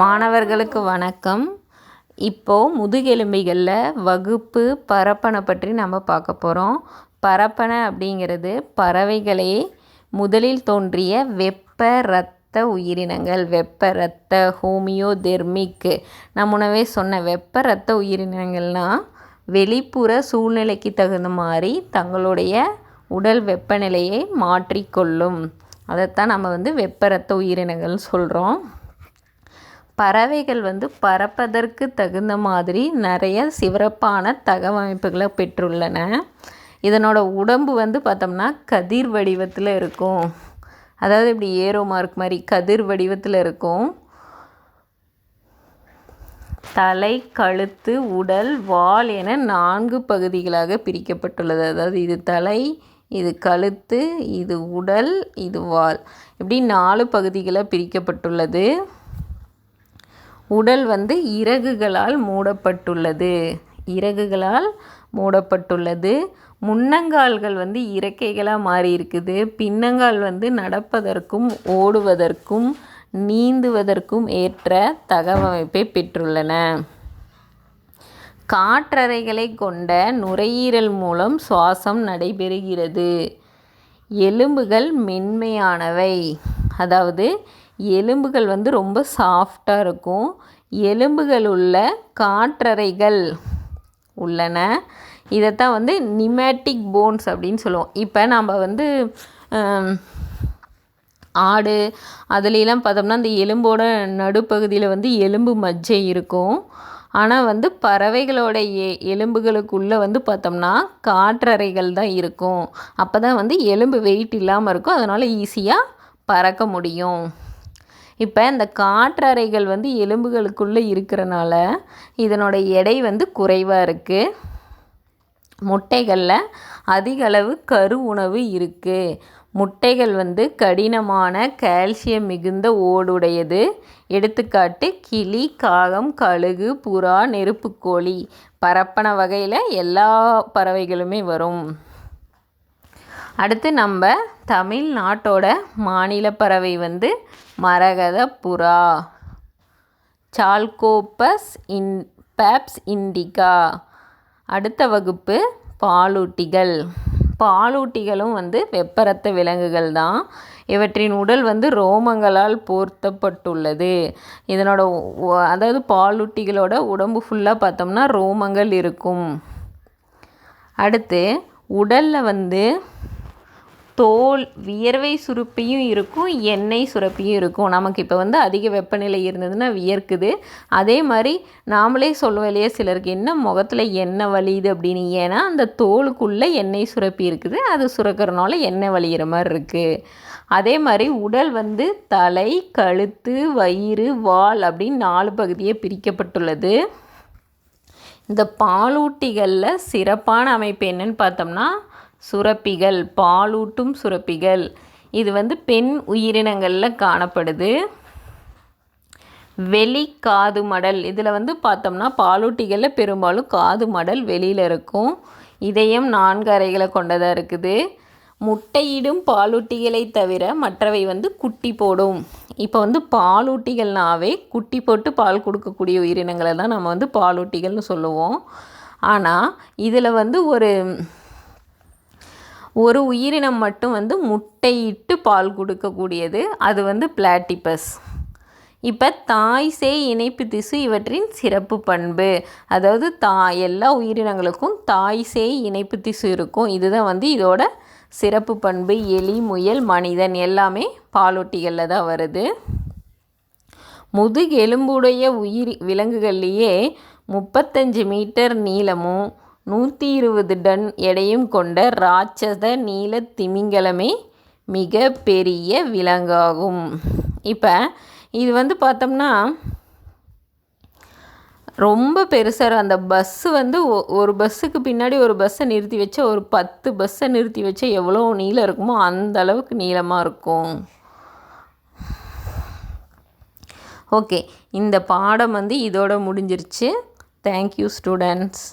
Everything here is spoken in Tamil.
மாணவர்களுக்கு வணக்கம். இப்போது முதுகெலும்பிகளில் வகுப்பு பரப்பனை பற்றி நம்ம பார்க்க போகிறோம் பரப்பனை அப்படிங்கிறது பறவைகளே முதலில் தோன்றிய வெப்ப இரத்த உயிரினங்கள். வெப்ப இரத்த ஹோமியோதெர்மிக்கு நான் முன்னவே சொன்ன வெப்ப இரத்த உயிரினங்கள்னால் வெளிப்புற சூழ்நிலைக்கு தகுந்த மாதிரி தங்களுடைய உடல் வெப்பநிலையை மாற்றிக்கொள்ளும். அதைத்தான் நம்ம வந்து வெப்ப இரத்த உயிரினங்கள்னு சொல்கிறோம் பறவைகள் வந்து பறப்பதற்கு தகுந்த மாதிரி நிறைய சிறப்பான தகவமைப்புகளை பெற்றுள்ளன. இதனோட உடம்பு வந்து பார்த்தோம்னா கதிர் வடிவத்தில் இருக்கும். அதாவது இப்படி ஏரோ மார்க் மாதிரி கதிர் வடிவத்தில் இருக்கும். தலை கழுத்து உடல் வால் என நான்கு பகுதிகளாக பிரிக்கப்பட்டுள்ளது. அதாவது இது தலை இது கழுத்து இது உடல் இது வால். இப்படி நாலு பகுதிகளாக பிரிக்கப்பட்டுள்ளது. உடல் வந்து இறகுகளால் மூடப்பட்டுள்ளது. இறகுகளால் மூடப்பட்டுள்ளது. முன்னங்கால்கள் வந்து இறக்கைகளாக மாறி இருக்குது பின்னங்கால் வந்து நடப்பதற்கும் ஓடுவதற்கும் நீந்துவதற்கும் ஏற்ற தகவமைப்பை பெற்றுள்ளன. காற்றறைகளை கொண்ட நுரையீரல் மூலம் சுவாசம் நடைபெறுகிறது. எலும்புகள் மென்மையானவை. அதாவது எலும்புகள் வந்து ரொம்ப சாஃப்டாக இருக்கும். எலும்புகள் உள்ள காற்றறைகள் உள்ளன. இதைத்தான் வந்து நிமேட்டிக் போன்ஸ் அப்படின்னு சொல்லுவோம். இப்போ நம்ம வந்து ஆடு அதுலெலாம் பார்த்தோம்னா அந்த எலும்போட நடுப்பகுதியில் வந்து எலும்பு மஜ்ஜை இருக்கும். ஆனால் வந்து பறவைகளோட எ எலும்புகளுக்குள்ளே வந்து பார்த்தோம்னா காற்றறைகள் தான் இருக்கும். அப்போ தான் வந்து எலும்பு வெயிட் இல்லாமல் இருக்கும். அதனால் ஈஸியாக பறக்க முடியும். இப்போ இந்த காற்றறைகள் வந்து எலும்புகளுக்குள்ளே இருக்கிறனால இதனோட எடை வந்து குறைவாக இருக்குது முட்டைகளில் அதிகளவு கரு உணவு இருக்குது முட்டைகள் வந்து கடினமான கால்சியம் மிகுந்த ஓடுடையது. எடுத்துக்காட்டு கிளி காகம் கழுகு புறா நெருப்புக்கோழி பரப்பன வகையில் எல்லா பறவைகளுமே வரும். அடுத்து நம்ம தமிழ்நாட்டோட மாநில பறவை வந்து மரகத புறா சால்கோப்பஸ் இன் பேப்ஸ் இண்டிகா. அடுத்த வகுப்பு பாலூட்டிகள். பாலூட்டிகளும் வந்து வெப்பரத்த விலங்குகள் தான். இவற்றின் உடல் வந்து ரோமங்களால் போர்த்தப்பட்டுள்ளது. இதனோட அதாவது பாலூட்டிகளோட உடம்பு ஃபுல்லாக பார்த்தோம்னா ரோமங்கள் இருக்கும். அடுத்து உடலில் வந்து தோல் வியர்வை சுரப்பியும் இருக்கும் எண்ணெய் சுரப்பியும் இருக்கும். நமக்கு இப்போ வந்து அதிக வெப்பநிலை இருந்ததுன்னா வியர்க்குது. அதே மாதிரி நாமளே சொல்லுவோம் இல்லையா சிலருக்கு என்ன முகத்தில் எண்ணெய் வலியுது அப்படின்னு? ஏன்னா அந்த தோலுக்குள்ளே எண்ணெய் சுரப்பி இருக்குது. அது சுரக்கிறனால எண்ணெய் வலிகிற மாதிரி இருக்குது அதே மாதிரி உடல் வந்து தலை கழுத்து வயிறு வால் அப்படின்னு நாலு பகுதியே பிரிக்கப்பட்டுள்ளது. இந்த பாலூட்டிகளில் சிறப்பான அமைப்பு என்னன்னு பார்த்தோம்னா சுரப்பிகள் பாலூட்டும் சுரப்பிகள். இது வந்து பெண் உயிரினங்களில் காணப்படுது. வெளி காது மடல். இதில் வந்து பார்த்தோம்னா பாலூட்டிகளில் பெரும்பாலும் காது மடல் வெளியில் இருக்கும். இதயம் நான்கு அறைகளை கொண்டதாக இருக்குது. முட்டையிடும் பாலூட்டிகளை தவிர மற்றவை வந்து குட்டி போடும். இப்போ வந்து பாலூட்டிகள்னாவே குட்டி போட்டு பால் கொடுக்கக்கூடிய உயிரினங்களை தான் நம்ம வந்து பாலூட்டிகள்னு சொல்லுவோம். ஆனால் இதில் வந்து ஒரு ஒரு உயிரினம் மட்டும் வந்து முட்டையிட்டு பால் கொடுக்கக்கூடியது. அது வந்து பிளாட்டிபஸ். இப்போ தாய் சேய் இணைப்பு திசு இவற்றின் சிறப்பு பண்பு. அதாவது தா எல்லா உயிரினங்களுக்கும் தாய் சேய் இணைப்பு திசு இருக்கும். இதுதான் வந்து இதோட சிறப்பு பண்பு. எலி முயல் மனிதன் எல்லாமே பாலொட்டிகளில் தான் வருது. முதுகெலும்புடைய உயிர் விலங்குகள்லேயே முப்பத்தஞ்சு மீட்டர் நீளமும் நூற்றி இருபது டன் எடையும் கொண்ட ராட்சத நீல திமிங்கலமே மிக பெரிய விலங்காகும். இப்போ இது வந்து பார்த்தோம்னா ரொம்ப பெருசாக அந்த பஸ்ஸு வந்து ஒரு பஸ்ஸுக்கு பின்னாடி ஒரு பஸ்ஸை நிறுத்தி வச்சா ஒரு பத்து பஸ்ஸை நிறுத்தி வச்சா எவ்வளோ நீளம் இருக்குமோ அந்த அளவுக்கு நீளமாக இருக்கும். ஓகே இந்த பாடம் வந்து இதோட முடிஞ்சிருச்சு. Thank you students